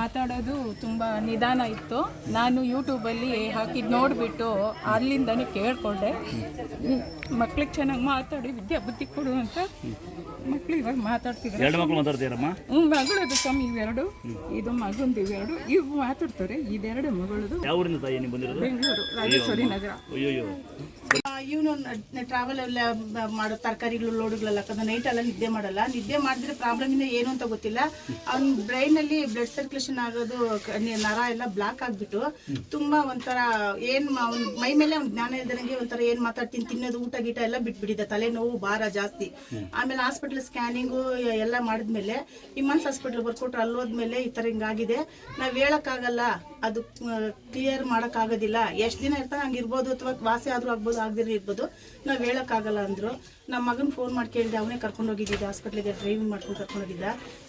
ಮಾತಾಡೋದು ತುಂಬ ನಿಧಾನ ಇತ್ತು. ನಾನು ಯೂಟ್ಯೂಬಲ್ಲಿ ಹಾಕಿದ್ ನೋಡಿಬಿಟ್ಟು ಅಲ್ಲಿಂದನೇ ಕೇಳಿಕೊಂಡೆ. ಮಕ್ಳಿಗೆ ಚೆನ್ನಾಗಿ ಮಾತಾಡಿ ವಿದ್ಯಾ ಬುದ್ಧಿ ಕೊಡು ಅಂತ ಮಕ್ಳು ಇವಾಗ ಮಾತಾಡ್ತಿದ್ದಾರೆ. ಎರಡು ಮಕ್ಳು ಮಾತಾಡ್ತೀರಮ್ಮ ಹ್ಞೂ ಮಗಳದು ಸ್ವಾಮಿ ಇವೆರಡು. ಇದು ಮಗಂದು ಇವೆರಡು. ಇವು ಮಾತಾಡ್ತಾರೆ ಇದೆರಡು ಮಗಳದು. ಯಾವ ತಾಯಿ ನೀವು ಬಂದಿರೋದು? ಬೆಂಗಳೂರು ರಾಜೇಶ್ವರಿ ನಗರ. ಇವನು ಟ್ರಾವೆಲ್ ಎಲ್ಲ ಮಾಡೋ ತರಕಾರಿಗಳು ಲೋಡುಗಳೆಲ್ಲ ಯಾಕಂದ್ರೆ ನೈಟ್ ಎಲ್ಲ ನಿದ್ದೆ ಮಾಡಲ್ಲ. ನಿದ್ದೆ ಮಾಡಿದ್ರೆ ಪ್ರಾಬ್ಲಮ್ ಇಂದ ಏನು ಅಂತ ಗೊತ್ತಿಲ್ಲ. ಅವ್ನ ಬ್ರೈನ್ ಅಲ್ಲಿ ಬ್ಲಡ್ ಸರ್ಕ್ಯುಲೇಷನ್ ಆಗೋದು ನರ ಎಲ್ಲ ಬ್ಲಾಕ್ ಆಗ್ಬಿಟ್ಟು ತುಂಬಾ ಒಂಥರ ಏನ್ ಮ- ಮೇಲೆ ಒಂದು ಜ್ಞಾನ ಇಲ್ದಂಗೆ ಒಂಥರ ಏನ್ ಮಾತಾಡ್ತೀನಿ, ತಿನ್ನೋದು, ಊಟ ಗೀಟ ಎಲ್ಲ ಬಿಟ್ಬಿಟ್ಟಿದೆ. ತಲೆನೋವು, ಭಾರ ಜಾಸ್ತಿ. ಆಮೇಲೆ ಹಾಸ್ಪಿಟಲ್ ಸ್ಕ್ಯಾನಿಂಗು ಎಲ್ಲ ಮಾಡಿದ್ಮೇಲೆ ಇಮ್ಮನ್ಸ್ ಹಾಸ್ಪಿಟಲ್ ಬರ್ಕೊಟ್ರು ಅಲ್ಲಿ ಹೋದ್ಮೇಲೆ ಈ ತರ ಹಿಂಗಾಗಿದೆ. ನಾವ್ ಹೇಳಕ್ಕಾಗಲ್ಲ, ಅದು ಕ್ಲಿಯರ್ ಮಾಡೋಕ್ಕಾಗೋದಿಲ್ಲ. ಎಷ್ಟು ದಿನ ಇರ್ತಾನೆ ಹಂಗೆ ಇರ್ಬೋದು ಅಥವಾ ವಾಸಿ ಆದ್ರೂ ಆಗ್ಬೋದು ಆಗದಿರೋ ಇರ್ಬೋದು. ನಾವು ಹೇಳಕ್ಕಾಗಲ್ಲ ಅಂದ್ರು. ನಮ್ಮ ಮಗನ ಫೋನ್ ಮಾಡಿ ಕೇಳಿದೆ, ಅವನೇ ಕರ್ಕೊಂಡು ಹಾಸ್ಪಿಟ್ಲಿಗೆ ಡ್ರೈವಿಂಗ್ ಮಾಡ್ಕೊಂಡು ಕರ್ಕೊಂಡು ಹೋಗಿದ್ದ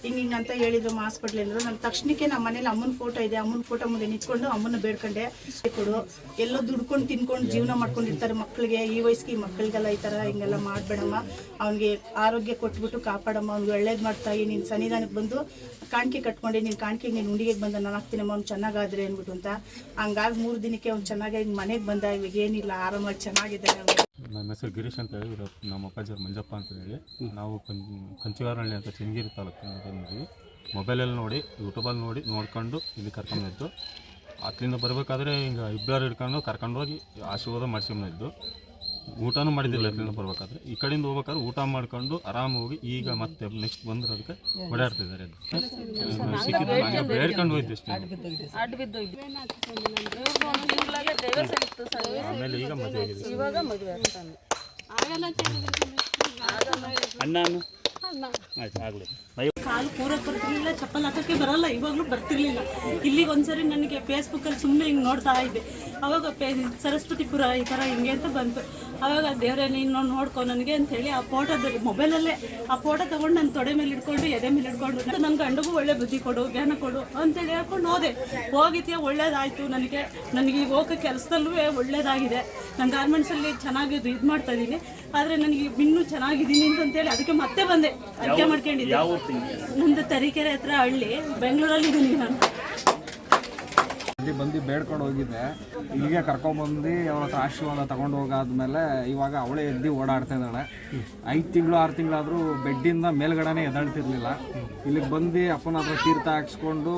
ಹಿಂಗೆ ಹಿಂಗೆ ಅಂತ ಹೇಳಿದ್ರು ಹಾಸ್ಪಿಟ್ಲ್ ಅಂದರು ನಾನು ತಕ್ಷಣಕ್ಕೆ ನಮ್ಮ ಮನೇಲಿ ಅಮ್ಮನ ಫೋಟೋ ಇದೆ, ಅಮ್ಮನ ಫೋಟೋ ಮುಂದೆ ನಿಂತ್ಕೊಂಡು ಅಮ್ಮನ ಬೇಡ್ಕೊಂಡೆ. ಕೊಡು. ಎಲ್ಲೋ ದುಡ್ಕೊಂಡು ತಿನ್ಕೊಂಡು ಜೀವನ ಮಾಡ್ಕೊಂಡಿರ್ತಾರೆ ಮಕ್ಕಳಿಗೆ. ಈ ವಯಸ್ಸಿಗೆ ಮಕ್ಕಳಿಗೆಲ್ಲ ಈ ಥರ ಹಿಂಗೆಲ್ಲ ಮಾಡಬೇಡಮ್ಮ. ಅವ್ನಿಗೆ ಆರೋಗ್ಯ ಕೊಟ್ಬಿಟ್ಟು ಕಾಪಾಡಮ್ಮ. ಅವ್ನಿಗೆ ಒಳ್ಳೇದು ಮಾಡ್ತಾಯಿ ನೀನು ಸನ್ನಿಧಾನಕ್ಕೆ ಬಂದು ಕಾಣಿಕೆ ಕಟ್ಕೊಂಡೆ. ನೀನು ಕಾಣಿಕೆಗೆ ನೀನು ಉಂಡಿಗೆ ಬಂದ ನಾನು ಹಾಕ್ತೀನಮ್ಮ ಅವ್ನು ಚೆನ್ನಾಗಾದ್ರೆ ಅಂದ್ಬಿಟ್ಟು ಅಂತ. ಹಂಗಾಗಿ ಮೂರು ದಿನಕ್ಕೆ ಅವ್ನು ಚೆನ್ನಾಗಿ ಮನೆಗೆ ಬಂದ. ಇವಾಗ ಏನಿಲ್ಲ, ಆರಾಮಾಗಿ ಚೆನ್ನಾಗಿದೆ ನಮ್ಮ ನನ್ನ ಹೆಸರು ಗಿರೀಶ್ ಅಂತ ಹೇಳಿ. ನಮ್ಮ ಅಪ್ಪಾಜಿ ಮಂಜಪ್ಪ ಅಂತ ಹೇಳಿ. ನಾವು ಕಂಚಿಗಾರಹಳ್ಳಿ ಅಂತ ಚನ್ನಗಿರಿ ತಾಲೂಕು ಬಂದಿದ್ವಿ ಮೊಬೈಲಲ್ಲಿ ನೋಡಿ ಯೂಟ್ಯೂಬಲ್ಲಿ ನೋಡಿ ನೋಡ್ಕೊಂಡು ಇಲ್ಲಿ ಕರ್ಕೊಂಬಂದಿದ್ದು ಅಲ್ಲಿಂದ ಬರಬೇಕಾದ್ರೆ ಹಿಂಗೆ ಇಬ್ಬರು ಹಿಡ್ಕೊಂಡು ಕರ್ಕೊಂಡೋಗಿ ಆಶೀರ್ವಾದ ಮಾಡಿಸ್ಕೊಂಬಂದಿದ್ದು ಊಟನೂ ಮಾಡಿದ್ದಿಲ್ಲ ಅಲ್ಲಿಂದ ಬರ್ಬೇಕಾದ್ರೆ. ಈ ಕಡೆಯಿಂದ ಹೋಗ್ಬೇಕಾದ್ರೆ ಊಟ ಮಾಡ್ಕೊಂಡು ಆರಾಮ ಹೋಗಿ ಈಗ ಮತ್ತೆ ನೆಕ್ಸ್ಟ್ ಬಂದ್ರೆ ಅದಕ್ಕೆ ಓಡಾಡ್ತಿದ್ದಾರೆ ಸಿಕ್ಕಿದ್ದು ಹಂಗೆ ಬೇಡ್ಕೊಂಡು ಹೋಯ್ತು ಅಷ್ಟೇ. ಆಮೇಲೆ ಈಗ ಮದುವೆ ಆಗಿದೆ ಇವಾಗ ಮದುವೆ ಆಗ್ತಾನೆ. ಅಣ್ಣನು? ಆಯ್ತು ಆಗಲಿ. ಕಾಲು ಕೂರಕ್ಕೆ ಬರ್ತಿರ್ಲಿಲ್ಲ, ಚಪ್ಪಲ್ ಹಾಕೋಕ್ಕೆ ಬರಲ್ಲ, ಇವಾಗಲೂ ಬರ್ತಿರ್ಲಿಲ್ಲ. ಇಲ್ಲಿಗೆ ಒಂದ್ಸರಿ ನನಗೆ ಫೇಸ್ಬುಕ್ಕಲ್ಲಿ ಸುಮ್ಮನೆ ಹಿಂಗೆ ನೋಡ್ತಾ ಇದ್ದೆ. ಅವಾಗ ಪೇ ಸರಸ್ವತಿಪುರ ಈ ಥರ ಹಿಂಗೆ ಅಂತ ಬಂತು. ಅವಾಗ ದೇವರೇ, ನೀನು ನೋಡ್ಕೊ ನನಗೆ ಅಂತೇಳಿ ಆ ಫೋಟೋದಲ್ಲಿ ಮೊಬೈಲಲ್ಲೇ ಆ ಫೋಟೋ ತೊಗೊಂಡು ನನ್ನ ತೊಡೆ ಮೇಲೆ ಇಟ್ಕೊಂಡು ಎದೆ ಮೇಲೆ ಇಟ್ಕೊಂಡು ನನ್ನ ಗಂಡಗೂ ಒಳ್ಳೆ ಬುದ್ಧಿ ಕೊಡು ಜ್ಞಾನ ಕೊಡು ಅಂತೇಳಿ ಹೇಳ್ಕೊಂಡು ಹೋದೆ. ಹೋಗಿದ್ಯಾ, ಒಳ್ಳೇದಾಯಿತು. ನನಗೆ ನನಗೆ ಈಗ ಹೋಗೋ ಕೆಲಸದಲ್ಲೂ ಒಳ್ಳೇದಾಗಿದೆ. ನಾನು ಗಾರ್ಮೆಂಟ್ಸಲ್ಲಿ ಚೆನ್ನಾಗಿ ಇದು ಮಾಡ್ತಾ ಇದ್ದೀನಿ. ಆದರೆ ನನಗೆ ಇನ್ನೂ ಚೆನ್ನಾಗಿದ್ದೀನಿ ಅಂತೇಳಿ ಅದಕ್ಕೆ ಮತ್ತೆ ಬಂದೆ. ಅದಕ್ಕೆ ಮಾಡ್ಕೊಂಡಿದ್ದೆ. ಯಾವ ತಿಂಗಿ ನಂದು ತರೀಕೆರೆ ಹತ್ರ ಹಳ್ಳಿ. ಬೆಂಗಳೂರಲ್ಲಿ ಇದ್ದೀನಿ ನಾನು. ಅಲ್ಲಿ ಬಂದು ಬೇಡ್ಕೊಂಡು ಹೋಗಿದ್ದೆ. ಇಲ್ಲಿಗೆ ಕರ್ಕೊಂಡ್ಬಂದು ಅವಳ ಹತ್ರ ಆಶೀರ್ವಾದ ತಗೊಂಡು ಹೋಗಾದ್ಮೇಲೆ ಇವಾಗ ಅವಳೇ ಎದ್ದು ಓಡಾಡ್ತಾ ಇದ್ದಾಳೆ. ಐದು ತಿಂಗಳು ಆರು ತಿಂಗಳಾದರೂ ಬೆಡ್ಡಿಂದ ಮೇಲ್ಗಡೆನೇ ಎದ್ದಾಳ್ತಿರ್ಲಿಲ್ಲ. ಇಲ್ಲಿಗೆ ಬಂದು ಅಪ್ಪನ ಹತ್ರ ತೀರ್ಥ ಹಾಕ್ಸ್ಕೊಂಡು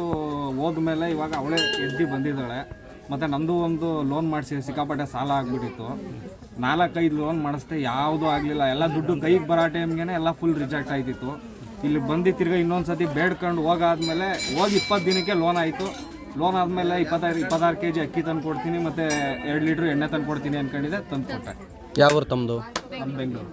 ಹೋದ್ಮೇಲೆ ಇವಾಗ ಅವಳೇ ಎದ್ದು ಬಂದಿದ್ದಾಳೆ. ಮತ್ತು ನಂದು ಒಂದು ಲೋನ್ ಮಾಡಿಸಿ ಸಿಕ್ಕಾಪಟ್ಟೆ ಸಾಲ ಆಗ್ಬಿಟ್ಟಿತ್ತು. ನಾಲ್ಕೈದು ಲೋನ್ ಮಾಡಿಸ್ದೆ ಯಾವುದೂ ಆಗಲಿಲ್ಲ. ಎಲ್ಲ ದುಡ್ಡು ಕೈಗೆ ಬರೋ ಟೈಮ್ಗೆ ಎಲ್ಲ ಫುಲ್ ರಿಜೆಕ್ಟ್ ಆಯ್ತಿತ್ತು. ಇಲ್ಲಿ ಬಂದು ತಿರ್ಗಿ ಇನ್ನೊಂದು ಸತಿ ಬೇಡ್ಕೊಂಡು ಹೋಗಾದ್ಮೇಲೆ ಹೋಗಿ ಇಪ್ಪತ್ತು ದಿನಕ್ಕೆ ಲೋನ್ ಆಯಿತು. ಲೋನ್ ಆದಮೇಲೆ ಇಪ್ಪತ್ತೈದು ಇಪ್ಪತ್ತಾರು ಕೆ ಜಿ ಅಕ್ಕಿ ತಂದು ಕೊಡ್ತೀನಿ ಮತ್ತು ಎರಡು ಲೀಟ್ರ್ ಎಣ್ಣೆ ತಂದು ಕೊಡ್ತೀನಿ ಅಂದ್ಕೊಂಡಿದ್ದೆ ತಂದು ಕೊಟ್ಟೆ. ಯಾವ ಊರು ತಮ್ಮದು ನಮ್ಮ ಬೆಂಗಳೂರು.